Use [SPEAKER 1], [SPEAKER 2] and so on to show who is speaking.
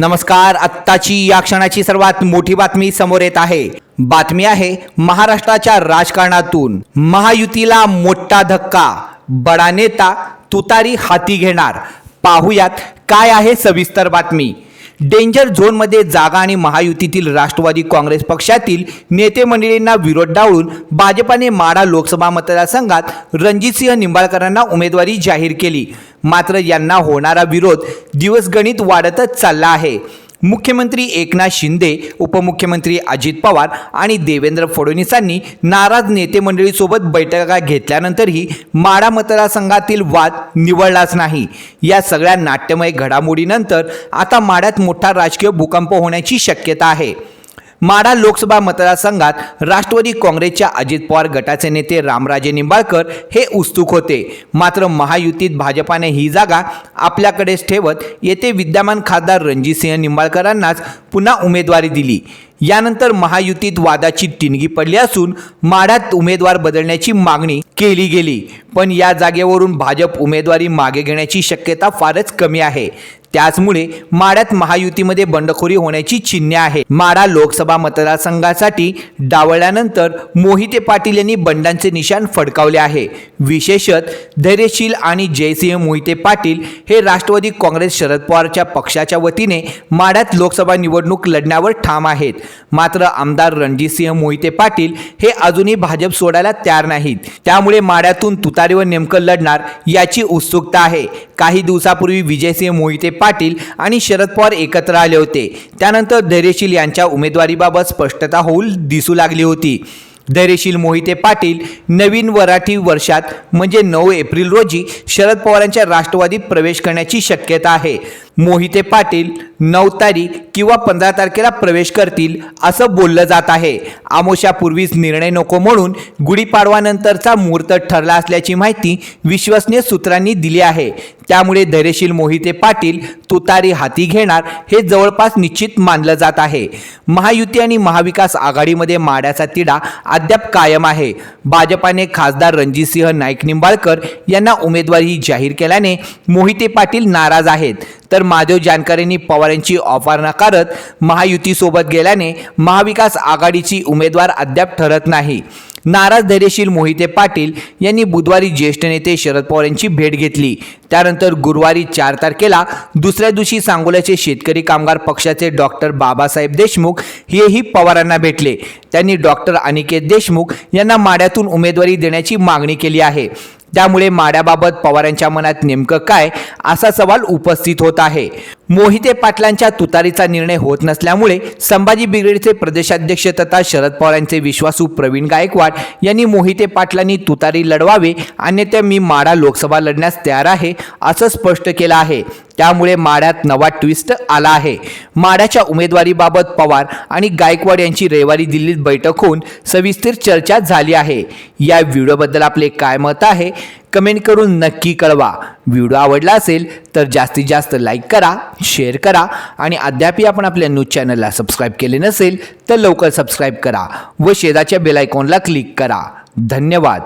[SPEAKER 1] नमस्कार आत्ताची या क्षणाची सर्वात मोठी बातमी समोर येत आहे. बातमी आहे महाराष्ट्राच्या राजकारणातून. महायुतीला मोठा धक्का. बडा नेता तुतारी हाती घेणार. पाहुयात काय आहे सविस्तर बातमी. डेंजर झोनमध्ये जागा आणि महायुतीतील राष्ट्रवादी काँग्रेस पक्षातील नेते मंडळींना विरोध डावळून भाजपाने माढा लोकसभा मतदारसंघात रणजितसिंह निंबाळकरांना उमेदवारी जाहीर केली. मात्र यांना होणारा विरोध दिवसगणित वाढतच चालला आहे. मुख्यमंत्री एकनाथ शिंदे उपमुख्यमंत्री अजित पवार आणि देवेंद्र फडणवीसांनी नाराज नेते मंडळीसोबत बैठका घेतल्यानंतरही माडा मतदारसंघातील वाद निवडलाच नाही. या सगळ्या नाट्यमय घडामोडीनंतर आता माड्यात मोठा राजकीय भूकंप होण्याची शक्यता आहे. माढा लोकसभा मतदारसंघात राष्ट्रवादी काँग्रेसच्या अजित पवार गटाचे नेते रामराजे निंबाळकर हे उत्सुक होते. मात्र महायुतीत भाजपाने ही जागा आपल्याकडेच ठेवत येथे विद्यमान खासदार रणजितसिंह निंबाळकरांनाच पुन्हा उमेदवारी दिली. यानंतर महायुतीत वादाची टिणगी पडली असून माढ्यात उमेदवार बदलण्याची मागणी केली गेली. पण या जागेवरून भाजप उमेदवारी मागे घेण्याची शक्यता फारच कमी आहे. त्याचमुळे माढ्यात महायुतीमध्ये बंडखोरी होण्याची चिन्हे आहे माडा लोकसभा मतदारसंघासाठी डावळल्यानंतर मोहिते पाटील यांनी बंडांचे निशाण फडकावले आहे. विशेषत धैर्यशील आणि जयसिंह मोहिते पाटील हे राष्ट्रवादी काँग्रेस शरद पवारच्या पक्षाच्या वतीने माढ्यात लोकसभा निवडणूक लढण्यावर ठाम आहेत. मात्र आमदार रणजितसिंह मोहिते पाटील हे अजूनही भाजप सोडायला तयार नाहीत. त्यामुळे माड्यातून तुतारीवर नेमकं लढणार याची उत्सुकता आहे. काही दिवसापूर्वी विजयसिंह मोहिते पाटील आणि शरद पवार एकत्र आले होते. त्यानंतर धैर्यशील यांच्या उमेदवारीबाबत स्पष्टता होऊन दिसू लागली होती. धैर्यशील मोहिते पाटील नवीन वराठी वर्षात म्हणजे नऊ एप्रिल रोजी शरद पवारांच्या राष्ट्रवादीत प्रवेश करण्याची शक्यता आहे. मोहिते पाटील नऊ तारीख किंवा पंधरा तारखेला प्रवेश करतील असं बोललं जात आहे. आमोशापूर्वीच निर्णय नको म्हणून गुढीपाडवानंतरचा मुहूर्त ठरला असल्याची माहिती विश्वसनीय सूत्रांनी दिली आहे. त्यामुळे धैर्यशील मोहिते पाटील तुतारी हाती घेणार हे जवळपास निश्चित मानलं जात आहे. महायुती आणि महाविकास आघाडीमध्ये माड्याचा तिढा अद्याप कायम आहे. भाजपाने खासदार रणजितसिंह नाईक निंबाळकर यांना उमेदवारी जाहीर केल्याने मोहिते पाटील नाराज आहेत. तर महादेव जानकरेंनी पवारांची पवार यांची ऑफर नाकारत महायुतीसोबत गेल्याने महाविकास आघाडीची उमेदवार अद्याप ठरत नाही. नाराज धैर्यशील मोहिते पाटील यांनी बुधवारी ज्येष्ठ नेते शरद पवार यांची भेट घेतली. त्यानंतर गुरुवारी चार तारखेला दुसऱ्या दिवशी सांगोल्याचे शेतकरी कामगार पक्षाचे डॉक्टर बाबासाहेब देशमुख हेही पवारांना भेटले. त्यांनी डॉक्टर अनिकेत देशमुख यांना माड्यातून उमेदवारी देण्याची मागणी केली आहे. त्यामुळे माड्याबाबत पवारांच्या मनात नेमकं काय असा सवाल उपस्थित होत आहे. मोहिते पाटलांच्या तुतारीचा निर्णय होत नसल्यामुळे संभाजी ब्रिगेडचे प्रदेशाध्यक्ष तथा शरद पवारांचे विश्वासू प्रवीण गायकवाड यांनी मोहिते पाटलांनी तुतारी लढवावे अन्यथा मी माडा लोकसभा लढण्यास तयार आहे असं स्पष्ट केलं आहे. त्यामुळे माड्यात नवा ट्विस्ट आला आहे. माड्याच्या उमेदवारीबाबत पवार आणि गायकवाड यांची रविवारी दिल्लीत बैठक होऊन सविस्तर चर्चा झाली आहे. या व्हिडिओबद्दल आपले काय मत आहे कमेंट करून नक्की कळवा. व्हिडिओ आवडला असेल तर जास्तीत जास्त लाईक करा शेअर करा आणि अद्यापही आपण आपल्या न्यूज चॅनलला सबस्क्राईब केले नसेल तर लवकर सबस्क्राईब करा व शेजाच्या बेलायकॉनला क्लिक करा. धन्यवाद.